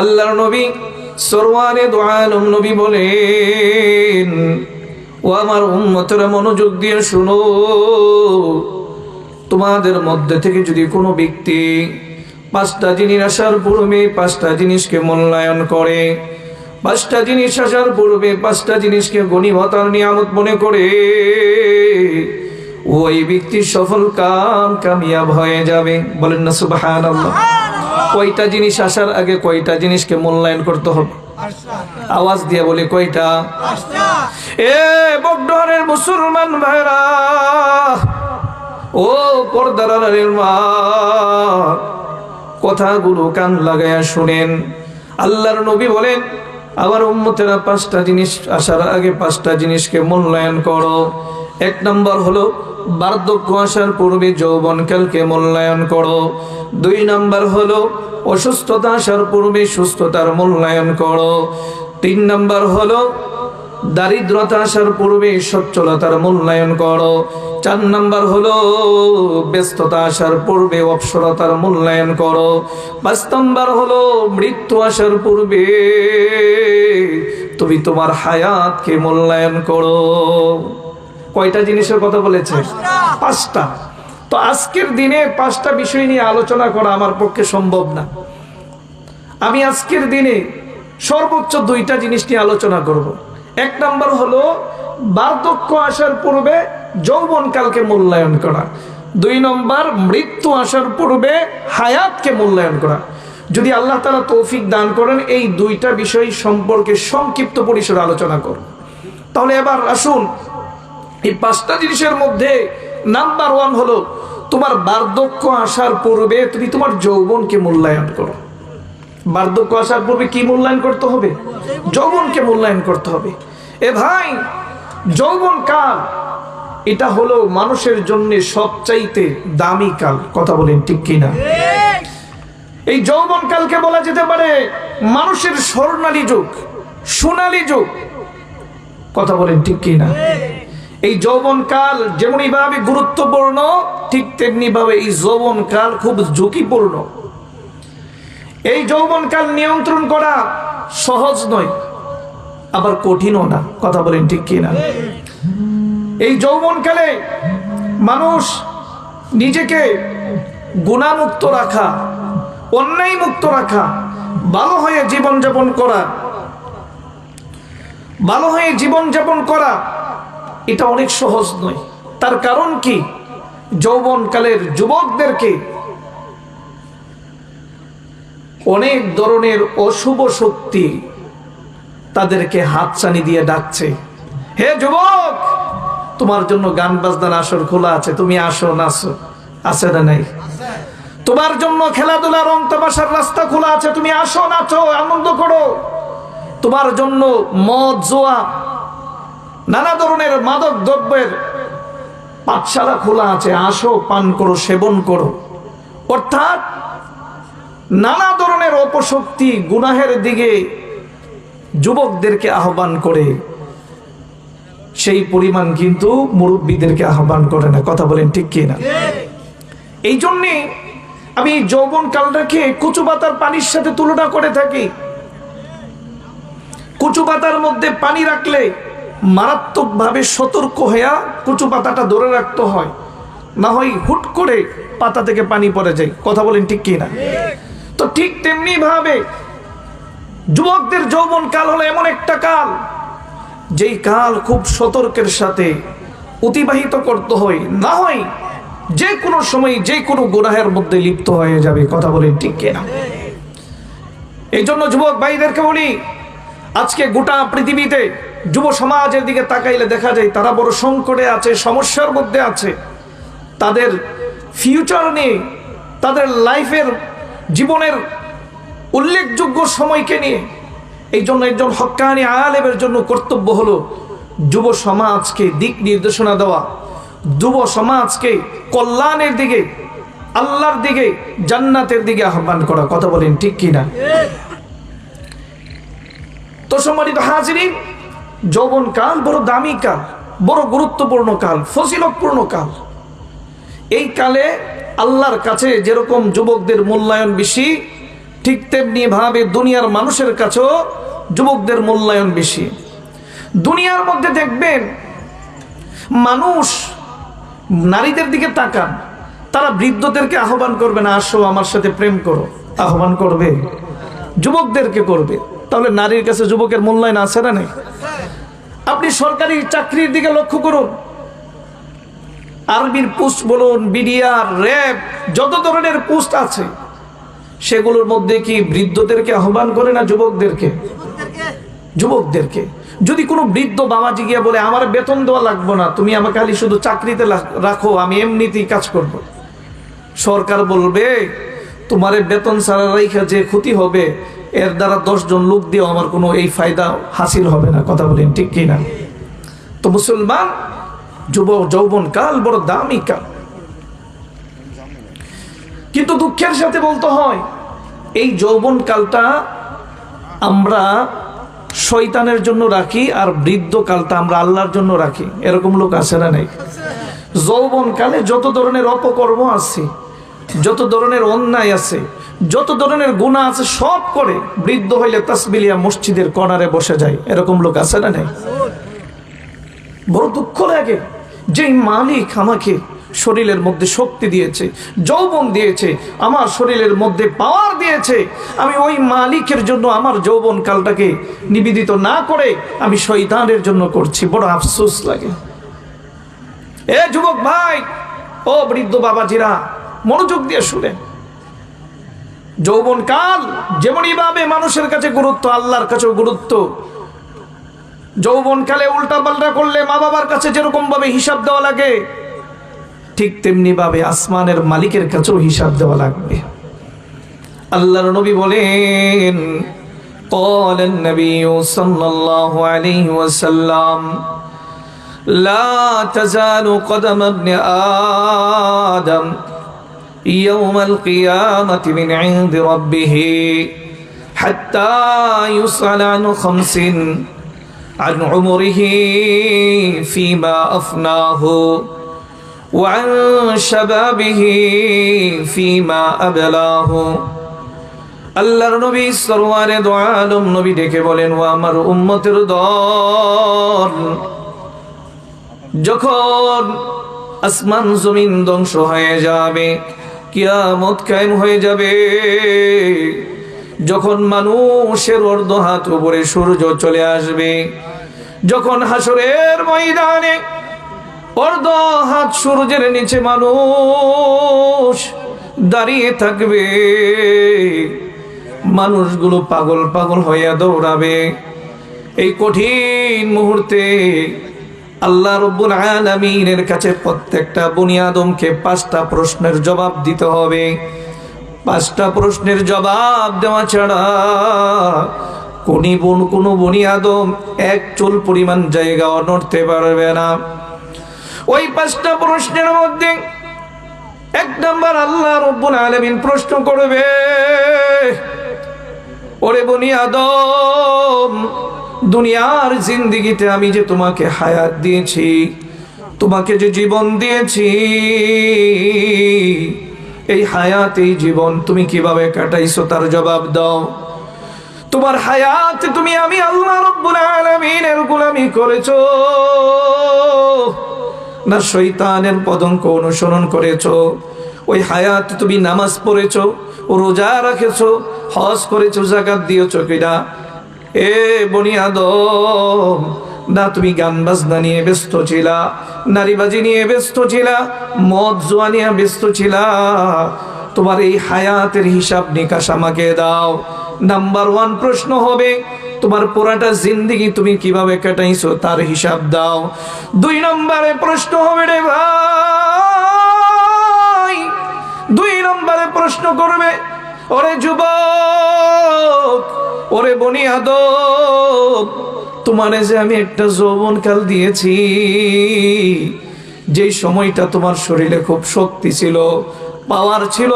আল্লাহর নবী সরওয়ারে দোয়ালম নবী বলেন, ও আমার উম্মতেরা মনোযোগ দিয়ে শুনো। তোমাদের মধ্যে থেকে যদি কোনো ব্যক্তি পাঁচটা জিনিস আসার পূর্বে পাঁচটা জিনিসকে মূল্যায়ন করে, পাঁচটা জিনিস আসার পূর্বে পাঁচটা জিনিসকে গণিমতার নিয়ামত মনে করে, ওই ব্যক্তি সফল কাম কামিয়াব হয়ে যাবে। বলেন না সুবাহান কয়টা জিনিস আসার আগে কয়টা জিনিসকে মূল্যায়ন করতে হবে? আওয়াজ দিয়ে বলে, কয়টা? এ বকডরের মুসলমান ভাইরা ও পর্দারের মা, কথাগুলো কান লাগায়া শুনেন। আল্লাহর নবী বলেন আবার উম্মতেরা পাঁচটা জিনিস আসার আগে পাঁচটা জিনিসকে মূল্যায়ন করো। এক নম্বর হলো বার্ধক্য আসার পূর্বে যৌবনকালকে মূল্যায়ন করো। দুই নম্বর হলো, অসুস্থতা আসার পূর্বে সুস্থতার মূল্যায়ন করো। তিন নম্বর হলো, দারিদ্রতা আসার পূর্বে সচ্ছলতার মূল্যায়ন করো। চার নম্বর হলো, ব্যস্ততা আসার পূর্বে অপসরতার মূল্যায়ন করো। পাঁচ নম্বর হলো, মৃত্যু আসার পূর্বে তুমি তোমার হায়াতকে মূল্যায়ন করো। কয়টা জিনিসের কথা বলেছে? পাঁচটা। তো আজকের দিনে পাঁচটা বিষয় নিয়ে আলোচনা করা আমার পক্ষে সম্ভব না। আমি আজকের দিনে সর্বোচ্চ দুইটা জিনিস নিয়ে আলোচনা করব। এক নম্বর হলো বার্ধক্য আসার পূর্বে যৌবনকালকে মূল্যায়ন করা। দুই নম্বর মৃত্যু আসার পূর্বে হায়াতকে মূল্যায়ন করা। যদি আল্লাহ তালা তৌফিক দান করেন এই দুইটা বিষয় সম্পর্কে সংক্ষিপ্ত পরিসরে আলোচনা করব। তাহলে এবার আসুন এই পাঁচটা জিনিসের মধ্যে নাম্বার ওয়ান হলো, তোমার বার্ধক্য আসার পূর্বে তুমি তোমার যৌবনকে মূল্যায়ন করো। বার্ধক্য আসার পূর্বে কি মূল্যায়ন করতে হবে? যৌবনকে মূল্যায়ন করতে হবে। এ ভাই, যৌবন কাল, এটা হলো মানুষের জন্য সবচাইতে দামি কাল। কথা বলেন ঠিক কিনা? এই যৌবন কালকে বলা যেতে পারে মানুষের স্বর্ণালী যুগ, সোনালী যুগ। কথা বলেন ঠিক কিনা? এই যৌবন কাল যেমনি ভাবে গুরুত্বপূর্ণ, ঠিক তেমনি ভাবে এই যৌবন কাল খুব ঝুঁকিপূর্ণ। এই যৌবনকাল নিয়ন্ত্রণ করা সহজ নয়, আবার কঠিনও না। কথা বলেন ঠিক কিনা? এই যৌবনকালে মানুষ নিজেকে গুণামুক্ত রাখা, অন্যায় মুক্ত রাখা, ভালো হয়ে জীবনযাপন করা, ভালো হয়ে জীবনযাপন করা এটা অনেক সহজ নয়। তার কারণ কি? যৌবনকালের যুবকদেরকে অনেক ধরনের অশুভ শক্তি তাদেরকে হাতছানি দিয়ে ডাকছে। হে যুবক, তোমার জন্য গান বাজনার আসর খোলা আছে, তুমি আসো, নাচো। আছে না নাই? তোমার জন্য খেলাধুলা রং তামাশার রাস্তা খোলা আছে, তুমি আসো, নাচো, আনন্দ করো। তোমার জন্য মদ, জোয়া নানা ধরনের মাদক দ্রব্যের পাঠশালা খোলা আছে, আসো, পান করো, সেবন করো। অর্থাৎ নানা ধরনের অপশক্তি গুনাহের দিকে যুবকদেরকে আহ্বান করে। সেই পরিমাণ কিন্তু মুরব্বীদেরকে আহ্বান করে না। কথা বলেন ঠিক কি না এই জন্যে আমি যৌবন কালটাকে কচু পাতার পানির সাথে তুলনা করে থাকি। কচু পাতার মধ্যে পানি রাখলে মারাত্মকভাবে সতর্ক হইয়া কচু পাতাটা ধরে রাখতে হয়। না হয় হুট করে পাতা থেকে পানি পড়ে যায়। কথা বলেন ঠিক কি না? তো ঠিক তেমনি ভাবে যুবকদের যৌবন কাল হলো এমন একটা কাল, যেই কাল খুব সতর্কের সাথে অতিবাহিত করতে হয়। না হয় যে কোনো সময় যে কোনো গুনাহের মধ্যে লিপ্ত হয়ে যাবে। কথা বলেন ঠিক কিনা এই জন্য যুবক ভাইদেরকে বলি, আজকে গোটা পৃথিবীতে যুব সমাজের দিকে তাকাইলে দেখা যায় তারা বড় সংকটে আছে, সমস্যার মধ্যে আছে। তাদের ফিউচার নিয়ে, তাদের লাইফের জীবনের উল্লেখযোগ্য সময়কে নিয়ে এই জন্য একজন হকানি আলেমের জন্য কর্তব্য হলো যুব সমাজকে দিক নির্দেশনা দেওয়া। যুব সমাজকে কল্যাণের দিকে, আল্লাহর দিকে, জান্নাতের দিকে আহ্বান করা। কথা বলেন ঠিক কিনা? তো সম্মানিত হাজিরি যৌবন কাল, বড় দামি কাল, বড় গুরুত্বপূর্ণ কাল, ফজিলতপূর্ণ কাল। এই কালে আল্লাহর কাছে যেরকম যুবকদের মূল্যায়ন বেশি, ঠিক তেমনি ভাবে দুনিয়ার মানুষের কাছেও যুবকদের মূল্যায়ন বেশি। দুনিয়ার মধ্যে দেখবেন, মানুষ নারীদের দিকে তাকান, তারা বৃদ্ধদেরকে আহ্বান করবে না, আসো আমার সাথে প্রেম করো। আহ্বান করবে, যুবকদেরকে করবে। তাহলে নারীর কাছে যুবকের মূল্যায়ন আছে না নেই? আপনি সরকারি চাকরির দিকে লক্ষ্য করুন। আর্মির পোস্ট বলুন, বিডিআর, র্যাব, যত ধরনের পোস্ট আছে, সেগুলোর মধ্যে কি বৃদ্ধদেরকে আহ্বান করে না যুবকদেরকে? যুবকদেরকে। যদি কোনো বৃদ্ধ বাবাজি গিয়ে বলে, আমার বেতন দেওয়া লাগবে না, তুমি আমাকে খালি শুধু চাকরিতে রাখো, আমি এমনিতেই কাজ করব। সরকার বলবে, তোমার বেতন ছাড়া রেখা যে ক্ষতি হবে এর দ্বারা দশজন লোক দিয়েও আমার কোনো এই ফায়দা হাসিল হবে না, কথা বলেন ঠিক কি না তো মুসলমান যুব যৌবন কাল বড় দামি কাল। কিন্তু দুঃখের সাথে বলতে হয়, এই যৌবন কালটা আমরা শয়তানের জন্য রাখি আর বৃদ্ধ কালটা আমরা আল্লাহর জন্য রাখি। এরকম লোক আছে না নাই? যৌবন কালে যত ধরনের অপকর্ম আছে, যত ধরনের অন্যায় আছে যত ধরনের গুণা আছে সব করে বৃদ্ধ হইলে তাসবিলিয়া মসজিদের কর্নারে বসে যায়। এরকম লোক আছে না নাই? বড় দুঃখ লাগে। যে মালিক আমাকে শরীরের মধ্যে শক্তি দিয়েছে, যৌবন দিয়েছে, আমার শরীরের মধ্যে পাওয়ার দিয়েছে, আমি ওই মালিকের জন্য আমার যৌবন কালটাকে নিবেদিত না করে আমি শৈতানের জন্য করছি। বড় আফসোস লাগে। এ যুবক ভাই, ও বৃদ্ধ বাবাজিরা, মনোযোগ দিয়ে শুনেন। যৌবন কাল যেমনই ভাবে মানুষের কাছে গুরুত্ব আল্লাহর কাছেও গুরুত্ব যৌবনকালে উল্টা পাল্টা করলে মা বাবার কাছে যেরকম ভাবে হিসাব দেওয়া লাগে ঠিক তেমনি ভাবে আসমানের মালিকের কাছেও হিসাব দেওয়া লাগবে আল্লাহর নবী বলেন قال النبي صلى الله عليه وسلم لا تزال قدم ابن آدم يوم القيامة من عند ربه حتى يسأل عن خمس عن عمره فيما أفناه وعن شبابه فيما أبلاه আল্লাহর নবী সরওয়ারে দো আলম নবী ডেকে বলেন ও আমার উম্মতের দল যখন আসমান জমিন ধ্বংস হয়ে যাবে কিয়ামত কায়েম হয়ে যাবে। যখন মানুষের অর্ধ হাত উপরে সূর্য চলে আসবে, যখন হাসরের ময়দানে অর্ধ হাত সূর্যের নিচে মানুষ দাঁড়িয়ে থাকবে, মানুষগুলো পাগল পাগল হইয়া দৌড়াবে। এই কঠিন মুহূর্তে আল্লাহ রব্বুল আলমিনের কাছে প্রত্যেকটা বুনিয়াদমকে পাঁচটা প্রশ্নের জবাব দিতে হবে। পাঁচটা প্রশ্নের জবাব দেওয়া ছাড়া কোনি বন, কোনো বনিয়াদম এক চুল পরিমাণ জায়গাও নড়তে পারবে না। ওই পাঁচটা প্রশ্নের মধ্যে এক নাম্বার আল্লাহ রব্বুল আলমিন প্রশ্ন করবে, ওরে বনি আদম দুনিয়ার জিন্দিগিতে আমি যে তোমাকে হায়াত দিয়েছি, তোমাকে যে জীবন দিয়েছি, এই হায়াত, এই জীবন তুমি কীভাবে কাটাইছো তার জবাব দাও। তোমার হায়াত তুমি আমি আল্লাহ রব্বুল আলামিনের গোলামি করেছ। না শৈতানের পদঙ্ক অনুসরণ করেছ। ওই হায়াত তুমি নামাজ পড়েছো, রোজা রাখেছো, হজ করেছ জাকাত দিয়েছ, কিনা এ বনিয়াদম না তুমি গান বাজনা নিয়ে ব্যস্ত ছিলা নারীবাজি নিয়ে ব্যস্ত ছিলা, মদ জোয়া নিয়ে ব্যস্ত ছিলা, তোমার এই হায়াতের হিসাব নিকাশ আমাকে দাও। নাম্বার ওয়ান প্রশ্ন হবে, তোমার পুরাটা জিন্দিগি তুমি কীভাবে কাটাইছো তার হিসাব দাও। দুই নম্বরে প্রশ্ন হবে রে ভাই, দুই নম্বরে প্রশ্ন করবে, ওরে যুবক ওরে বনিয়াদব তোমারে যে আমি একটা যৌবনকাল দিয়েছি, যেই সময়টা তোমার শরীরে খুব শক্তি ছিল, পাওয়ার ছিল,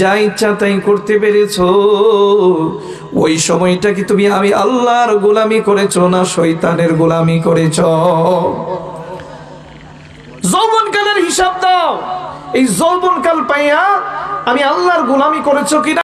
যা ইচ্ছা তাই করতে পেরেছ, ওই সময়টা কি তুমি আমি আল্লাহর গোলামি করেছ না শৈতানের গোলামি করেছ? যৌবনকালের হিসাব দাও। এই যৌবনকাল পাইয়া আমি আল্লাহর গোলামি করেছ কিনা?